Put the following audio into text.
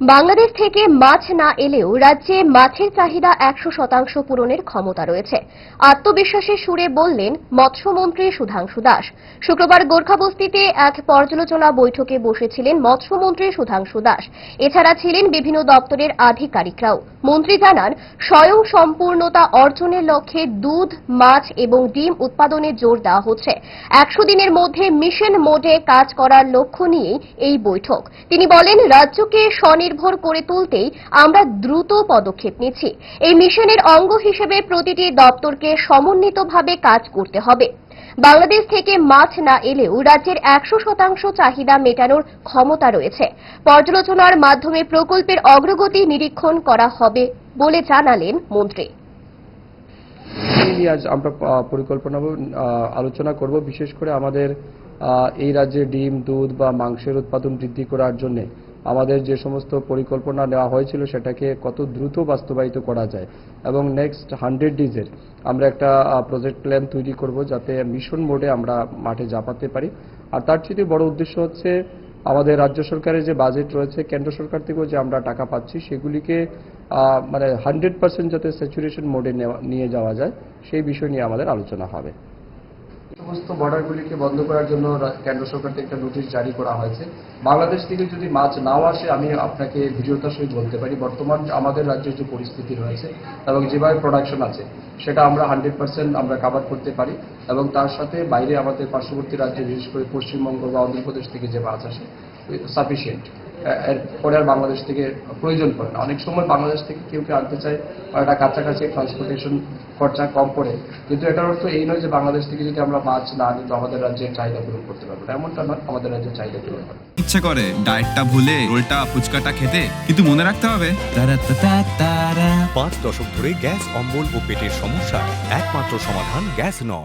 বাংলাদেশ থেকে মাছ না এলেও রাজ্যে মাছের চাহিদা একশো শতাংশ পূরণের ক্ষমতা রয়েছে। আত্মবিশ্বাসের সুরে বললেন মৎস্যমন্ত্রী সুধাংশু দাস। শুক্রবার গোর্খাবস্তিতে এক পর্যালোচনা বৈঠকে বসেছিলেন মৎস্যমন্ত্রী সুধাংশু দাস। এছাড়া ছিলেন বিভিন্ন দপ্তরের আধিকারিকরাও। মন্ত্রী জানান, স্বয়ং সম্পূর্ণতা অর্জনের লক্ষ্যে দুধ, মাছ এবং ডিম উৎপাদনে জোর দেওয়া হচ্ছে। একশো দিনের মধ্যে মিশন মোডে কাজ করার লক্ষ্য নিয়েই এই বৈঠক। তিনি বলেন, রাজ্যকে স্বনির্ভর করে তুলতেই আমরা দ্রুত পদক্ষেপ নিচ্ছি। এই মিশনের অঙ্গ হিসেবে প্রতিটি দপ্তরকে সমন্বিতভাবে কাজ করতে হবে। বাংলাদেশ থেকে মাছ না এলেও রাজ্যের একশো শতাংশ চাহিদা মেটানোর ক্ষমতা রয়েছে। পর্যালোচনার মাধ্যমে প্রকল্পের অগ্রগতি নিরীক্ষণ করা হবে বলে জানালেন মন্ত্রী। আজ আমরা পরিকল্পনা আলোচনা করব। বিশেষ করে আমাদের এই রাজ্যে ডিম, দুধ বা মাংসের উৎপাদন বৃদ্ধি করার জন্য। আমাদের যে সমস্ত পরিকল্পনা নেওয়া হয়েছিল সেটাকে কত দ্রুত বাস্তবায়িত করা যায়। এবং নেক্সট হান্ড্রেড ডিজের আমরা একটা প্রজেক্ট প্ল্যান তৈরি করব যাতে মিশন মোডে আমরা মাঠে জাপাতে পারি। আর তার চেয়ে বড় উদ্দেশ্য হচ্ছে আমাদের রাজ্য সরকারের যে বাজেট রয়েছে, কেন্দ্র সরকার থেকেও যে আমরা টাকা পাচ্ছি, সেগুলিকে মানে হান্ড্রেড পার্সেন্ট যাতে স্যাচুরেশন মোডে নিয়ে যাওয়া যায়, সেই বিষয় নিয়ে আমাদের আলোচনা হবে। সমস্ত বর্ডারগুলিকে বন্ধ করার জন্য কেন্দ্র সরকার থেকে একটা নোটিশ জারি করা হয়েছে। বাংলাদেশ থেকে যদি মাছ নাও আসে, আমি আপনাকে দৃঢ়তার সহিত বলতে পারি। বর্তমান আমাদের রাজ্যের যে পরিস্থিতি রয়েছে এবং যেভাবে প্রোডাকশন আছে, সেটা আমরা হান্ড্রেড পার্সেন্ট আমরা কাভার করতে পারি এবং তার সাথে বাইরে আমাদের পার্শ্ববর্তী রাজ্যে, বিশেষ করে পশ্চিমবঙ্গ বা অন্ধ্রপ্রদেশ থেকে যে মাছ আসে সাফিসিয়েন্ট এরপরে আর বাংলাদেশ থেকে প্রয়োজন পড়ে না। অনেক সময় বাংলাদেশ থেকে কেউ কেউ আনতে চায় বা একটা কাছাকাছি ট্রান্সপোর্টেশন খরচা কম পড়ে। কিন্তু এটার অর্থ এই নয় যে বাংলাদেশ থেকে যদি আমরা মাছ না কিন্তু তো আমাদের রাজ্যের চাহিদা পূরণ করতে পারব না। এমনটা নয় আমাদের রাজ্যের চাহিদা পূরণ হবে। ইচ্ছে করে ডায়েটটা ভুলে রোলটা ফুচকাটা খেতে কিন্তু মনে রাখতে হবে। পাঁচ দশক ধরে গ্যাস অম্বল ও পেটের সমস্যা একমাত্র সমাধান গ্যাস নল।